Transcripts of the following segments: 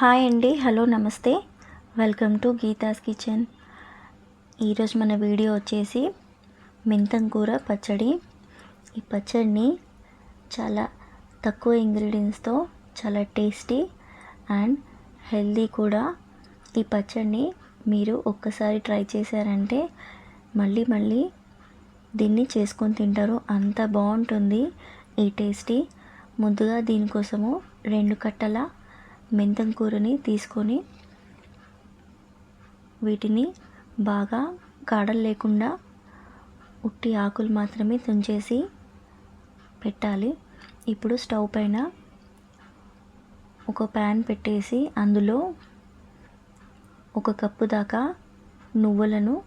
Hi అండి. Hello నమస్తే. Welcome to Geetha's kitchen. ఈరోజు మన వీడియో వచ్చేసి మెంతం కూర పచ్చడి. ఈ పచ్చడిని చాలా తక్కువ ఇంగ్రీడియంట్స్తో చాలా టేస్టీ అండ్ హెల్దీ కూడా. ఈ పచ్చడిని మీరు ఒక్కసారి ట్రై చేశారంటే మళ్ళీ మళ్ళీ దీన్ని చేసుకొని తింటారు. అంత బాగుంటుంది. ఈ టేస్టీ. ముందుగా దీనికోసము రెండు కట్టల మెంతం కూరని తీసుకొని వీటిని బాగా కాడలు లేకుండా ఉట్టి ఆకులు మాత్రమే తుంచేసి పెట్టాలి. ఇప్పుడు స్టవ్ పైన ఒక ప్యాన్ పెట్టేసి అందులో ఒక కప్పు దాకా నువ్వులను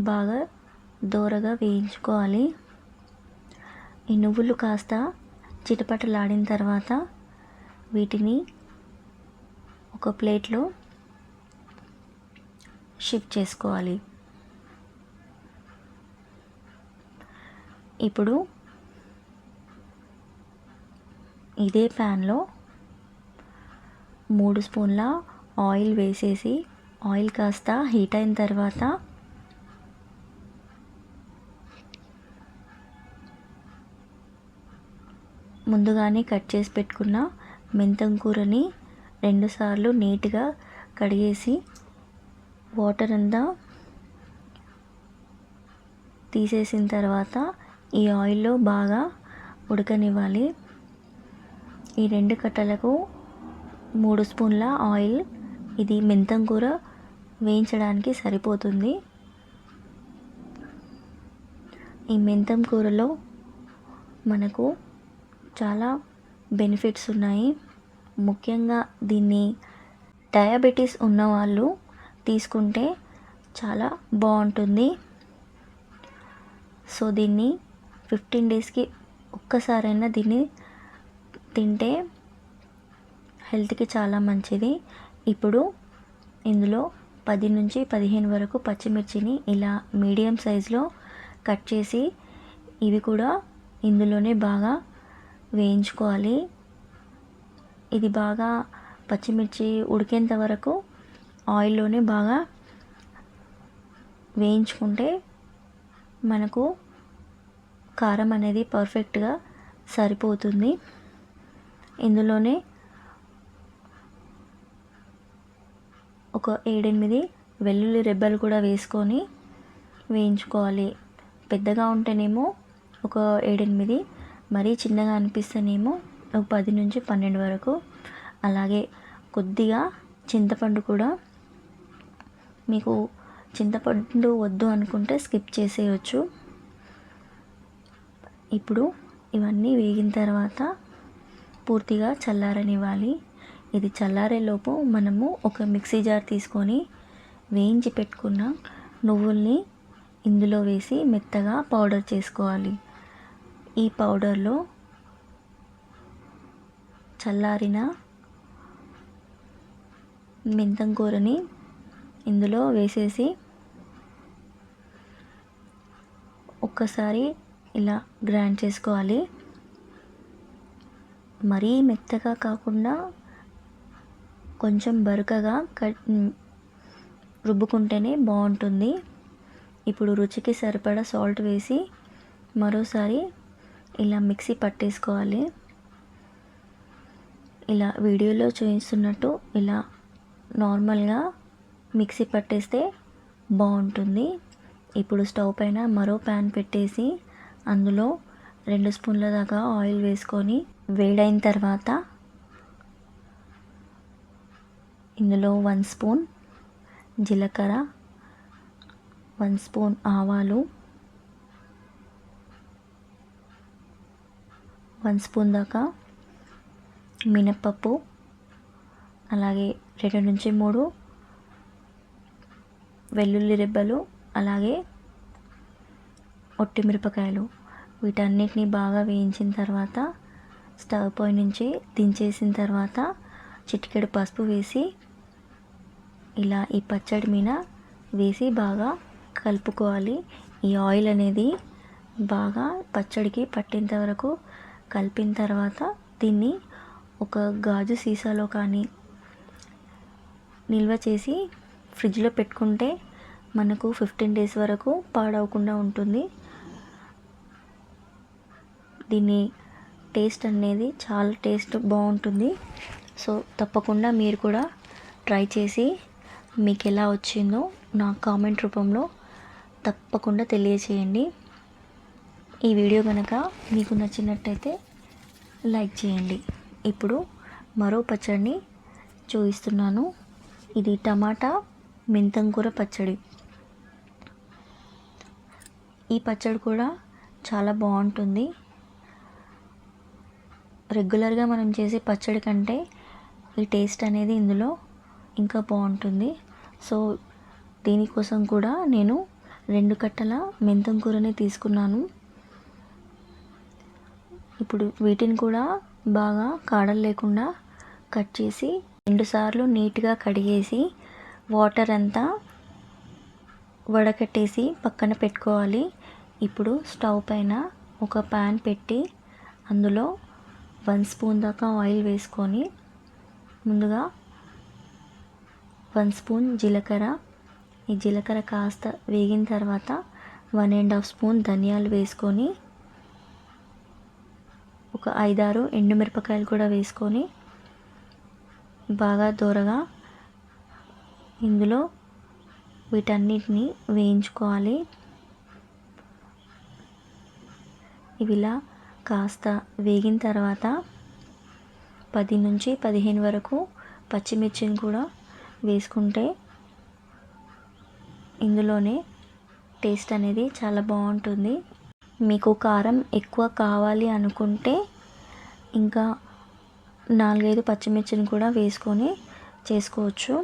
బాగా దోరగా వేయించుకోవాలి. ఈ నువ్వులు కాస్త చిటపటలాడిన తర్వాత వీటిని ఒక ప్లేట్లో షిఫ్ట్ చేసుకోవాలి. ఇప్పుడు ఇదే ప్యాన్లో మూడు స్పూన్ల ఆయిల్ వేసేసి ఆయిల్ కాస్త హీట్ అయిన తర్వాత ముందుగానే కట్ చేసి పెట్టుకున్న మెంతం కూరని రెండుసార్లు నీట్గా కడిగేసి వాటర్ అంతా తీసేసిన తర్వాత ఈ ఆయిల్లో బాగా ఉడకనివ్వాలి. ఈ రెండు కట్టలకు మూడు స్పూన్ల ఆయిల్ ఇది మెంతం కూర వేయించడానికి సరిపోతుంది. ఈ మెంతం కూరలో మనకు చాలా బెనిఫిట్స్ ఉన్నాయి. ముఖ్యంగా దీన్ని డయాబెటీస్ ఉన్నవాళ్ళు తీసుకుంటే చాలా బాగుంటుంది. సో దీన్ని ఫిఫ్టీన్ డేస్కి ఒక్కసారైనా దీన్ని తింటే హెల్త్కి చాలా మంచిది. ఇప్పుడు ఇందులో పది నుంచి పదిహేను వరకు పచ్చిమిర్చిని ఇలా మీడియం సైజులో కట్ చేసి ఇవి కూడా ఇందులోనే బాగా వేయించుకోవాలి. ఇది బాగా పచ్చిమిర్చి ఉడికేంత వరకు ఆయిల్లోనే బాగా వేయించుకుంటే మనకు కారం అనేది పర్ఫెక్ట్గా సరిపోతుంది. ఇందులోనే ఒక ఏడెనిమిది వెల్లుల్లి రెబ్బలు కూడా వేసుకొని వేయించుకోవాలి. పెద్దగా ఉంటేనేమో ఒక ఏడెనిమిది మరీ చిన్నగా అనిపిస్తేనేమో పది నుంచి పన్నెండు వరకు. అలాగే కొద్దిగా చింతపండు కూడా. మీకు చింతపండు వద్దు అనుకుంటే స్కిప్ చేసేయచ్చు. ఇప్పుడు ఇవన్నీ వేగిన తర్వాత పూర్తిగా చల్లారనివ్వాలి. ఇది చల్లారేలోపు మనము ఒక మిక్సీ జార్ తీసుకొని వేయించి పెట్టుకున్న నువ్వుల్ని ఇందులో వేసి మెత్తగా పౌడర్ చేసుకోవాలి. ఈ పౌడర్లో చల్లారిన మెంతం కూరని ఇందులో వేసేసి ఒక్కసారి ఇలా గ్రైండ్ చేసుకోవాలి. మరీ మెత్తగా కాకుండా కొంచెం బరుకగా కట్ రుబ్బుకుంటేనే బాగుంటుంది. ఇప్పుడు రుచికి సరిపడా సాల్ట్ వేసి మరోసారి ఇలా మిక్సీ పట్టేసుకోవాలి. ఇలా వీడియోలో చూపిస్తున్నట్టు ఇలా నార్మల్గా మిక్సీ పట్టేస్తే బాగుంటుంది. ఇప్పుడు స్టవ్ పైన మరో ప్యాన్ పెట్టేసి అందులో రెండు స్పూన్ల దాకా ఆయిల్ వేసుకొని వేడైన తర్వాత ఇందులో వన్ స్పూన్ జీలకర్ర వన్ స్పూన్ ఆవాలు వన్ స్పూన్ దాకా మినప్పప్పు అలాగే రెండు నుంచి మూడు వెల్లుల్లి రెబ్బలు అలాగే ఒట్టి మిరపకాయలు. వీటన్నిటిని బాగా వేయించిన తర్వాత స్టవ్ పై నుంచి దించేసిన తర్వాత చిటికెడు పసుపు వేసి ఇలా ఈ పచ్చడి మీద వేసి బాగా కలుపుకోవాలి. ఈ ఆయిల్ అనేది బాగా పచ్చడికి పట్టేంత వరకు కలిపిన తర్వాత దీన్ని ఒక గాజు సీసాలో కానీ నిల్వ చేసి ఫ్రిడ్జ్లో పెట్టుకుంటే మనకు ఫిఫ్టీన్ డేస్ వరకు పాడవకుండా ఉంటుంది. దీని టేస్ట్ అనేది చాలా టేస్ట్ బాగుంటుంది. సో తప్పకుండా మీరు కూడా ట్రై చేసి మీకు ఎలా వచ్చిందో నా కామెంట్ రూపంలో తప్పకుండా తెలియచేయండి. ఈ వీడియో కనుక మీకు నచ్చినట్టయితే లైక్ చేయండి. ఇప్పుడు మరో పచ్చడిని చూపిస్తున్నాను. ఇది టమాటా మెంతంకూర పచ్చడి. ఈ పచ్చడి కూడా చాలా బాగుంటుంది. రెగ్యులర్గా మనం చేసే పచ్చడి కంటే ఈ టేస్ట్ అనేది ఇందులో ఇంకా బాగుంటుంది. సో దీనికోసం కూడా నేను రెండు కట్టల మెంతం కూరని తీసుకున్నాను. ఇప్పుడు వీటిని కూడా బాగా కాడలు లేకుండా కట్ చేసి రెండుసార్లు నీట్గా కడిగేసి వాటర్ అంతా వడకట్టేసి పక్కన పెట్టుకోవాలి. ఇప్పుడు స్టవ్ పైన ఒక ప్యాన్ పెట్టి అందులో వన్ స్పూన్ దాకా ఆయిల్ వేసుకొని ముందుగా వన్ స్పూన్ జీలకర్ర. ఈ జీలకర్ర కాస్త వేగిన తర్వాత వన్ అండ్ హాఫ్ స్పూన్ ధనియాలు వేసుకొని ఒక ఐదారు ఎండుమిరపకాయలు కూడా వేసుకొని బాగా దూరగా ఇందులో వీటన్నిటిని వేయించుకోవాలి. ఇవిలా కాస్త వేగిన తర్వాత పది నుంచి పదిహేను వరకు పచ్చిమిర్చిని కూడా వేసుకుంటే ఇందులోనే టేస్ట్ అనేది చాలా బాగుంటుంది. మీకు కారం ఎక్కువ కావాలి అనుకుంటే ఇంకా నాలుగైదు పచ్చిమిర్చిని కూడా వేసుకొని చేసుకోవచ్చు.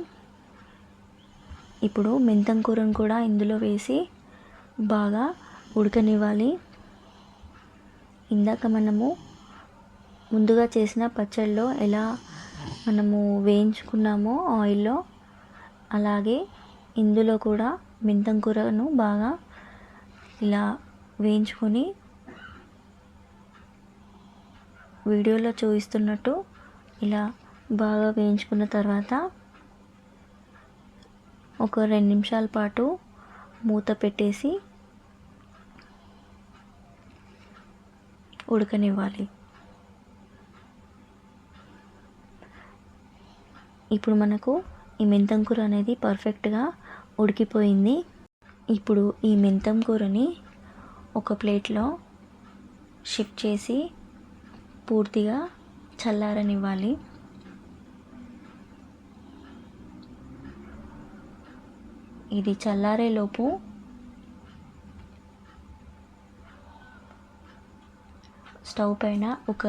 ఇప్పుడు మెంతం కూరను కూడా ఇందులో వేసి బాగా ఉడకనివ్వాలి. ఇందాక మనము ముందుగా చేసిన పచ్చడిలో ఎలా మనము వేయించుకున్నామో ఆయిల్లో అలాగే ఇందులో కూడా మెంతం కూరను బాగా ఇలా వేయించుకొని వీడియోలో చూపిస్తున్నట్టు ఇలా బాగా వేయించుకున్న తర్వాత ఒక రెండు నిమిషాల పాటు మూత పెట్టేసి ఉడకనివ్వాలి. ఇప్పుడు మనకు ఈ మెంతం కూర అనేది పర్ఫెక్ట్గా ఉడికిపోయింది. ఇప్పుడు ఈ మెంతం కూరని ఒక ప్లేట్లో షిఫ్ట్ చేసి పూర్తిగా చల్లారనివ్వాలి. ఇది చల్లారేలోపు స్టవ్ పైన ఒక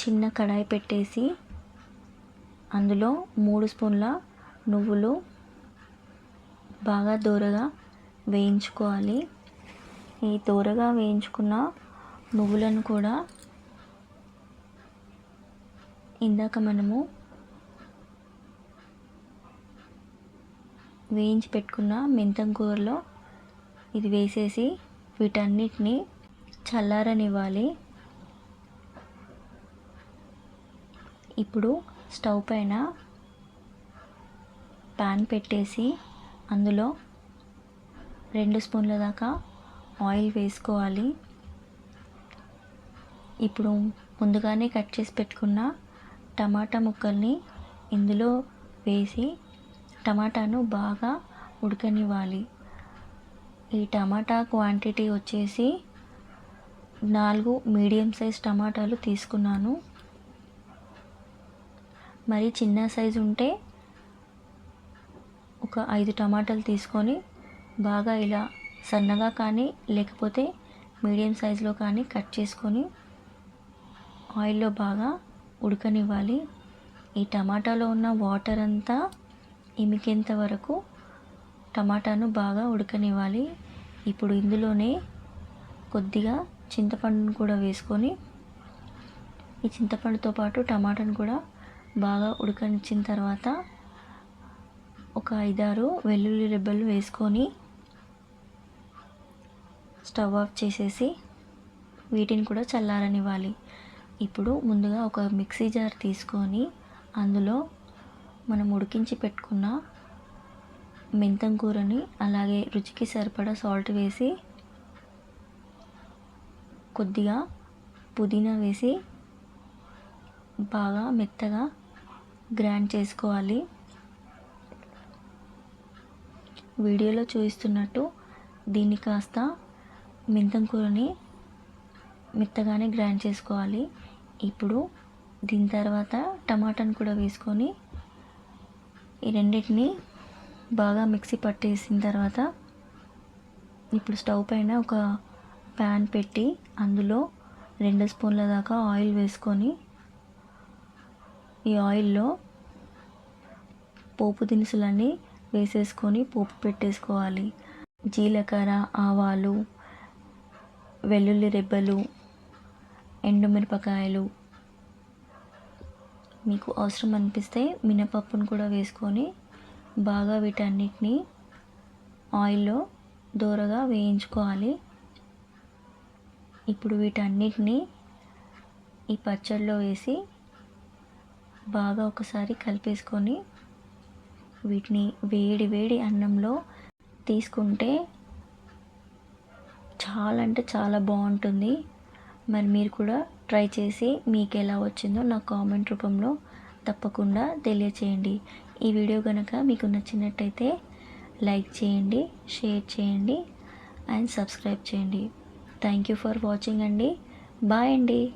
చిన్న కడాయి పెట్టేసి అందులో మూడు స్పూన్ల నువ్వులు బాగా దూరగా వేయించుకోవాలి. ఈ దూరగా వేయించుకున్న నువ్వులను కూడా ఇందాక మనము వేయించి పెట్టుకున్న మెంతం కూరలో ఇది వేసేసి వీటన్నిటిని చల్లారనివ్వాలి. ఇప్పుడు స్టవ్ పైన ప్యాన్ పెట్టేసి అందులో రెండు స్పూన్ల దాకా ఆయిల్ వేసుకోవాలి. ఇప్పుడు ముందుగానే కట్ చేసి పెట్టుకున్న టమాటా ముక్కల్ని ఇందులో వేసి టమాటాను బాగా ఉడకనివ్వాలి. ఈ టమాటా క్వాంటిటీ వచ్చేసి నాలుగు మీడియం సైజ్ టమాటాలు తీసుకున్నాను. మరి చిన్న సైజు ఉంటే ఒక ఐదు టమాటాలు తీసుకొని బాగా ఇలా సన్నగా కానీ లేకపోతే మీడియం సైజులో కానీ కట్ చేసుకొని ఆయిల్లో బాగా ఉడకనివ్వాలి. ఈ టమాటాలో ఉన్న వాటర్ అంతా ఇమికేంత వరకు టమాటాను బాగా ఉడకనివ్వాలి. ఇప్పుడు ఇందులోనే కొద్దిగా చింతపండును కూడా వేసుకొని ఈ చింతపండుతో పాటు టమాటాను కూడా బాగా ఉడకనిచ్చిన తర్వాత ఒక ఐదారు వెల్లుల్లి రెబ్బలు వేసుకొని స్టవ్ ఆఫ్ చేసేసి వీటిని కూడా చల్లారనివ్వాలి. ఇప్పుడు ముందుగా ఒక మిక్సీ జార్ తీసుకొని అందులో మనం ఉడికించి పెట్టుకున్న మెంతం కూరని అలాగే రుచికి సరిపడా సాల్ట్ వేసి కొద్దిగా పుదీనా వేసి బాగా మెత్తగా గ్రైండ్ చేసుకోవాలి. వీడియోలో చూపిస్తున్నట్టు దీన్ని కాస్త మెంతం కూరని మెత్తగానే గ్రైండ్ చేసుకోవాలి. ఇప్పుడు దీని తర్వాత టమాటాను కూడా వేసుకొని ఈ రెండింటిని బాగా మిక్సీ పట్టేసిన తర్వాత ఇప్పుడు స్టవ్ పైన ఒక ప్యాన్ పెట్టి అందులో రెండు స్పూన్ల దాకా ఆయిల్ వేసుకొని ఈ ఆయిల్లో పోపు దినుసులన్నీ వేసేసుకొని పోపు పెట్టేసుకోవాలి. జీలకర్ర ఆవాలు వెల్లుల్లి రెబ్బలు ఎండుమిరపకాయలు మీకు అవసరం అనిపిస్తే మినపప్పును కూడా వేసుకొని బాగా వీటన్నిటిని ఆయిల్లో దూరగా వేయించుకోవాలి. ఇప్పుడు వీటన్నిటిని ఈ పచ్చడిలో వేసి బాగా ఒకసారి కలిపేసుకొని వీటిని వేడి వేడి అన్నంలో తీసుకుంటే చాలా అంటే చాలా బాగుంటుంది. మరి మీరు కూడా ట్రై చేసి మీకు ఎలా వచ్చిందో నా కామెంట్ రూపంలో తప్పకుండా తెలియచేయండి. ఈ వీడియో కనుక మీకు నచ్చినట్టయితే లైక్ చేయండి షేర్ చేయండి అండ్ సబ్స్క్రైబ్ చేయండి. థ్యాంక్ యూ ఫర్ వాచింగ్ అండి. బాయ్ అండి.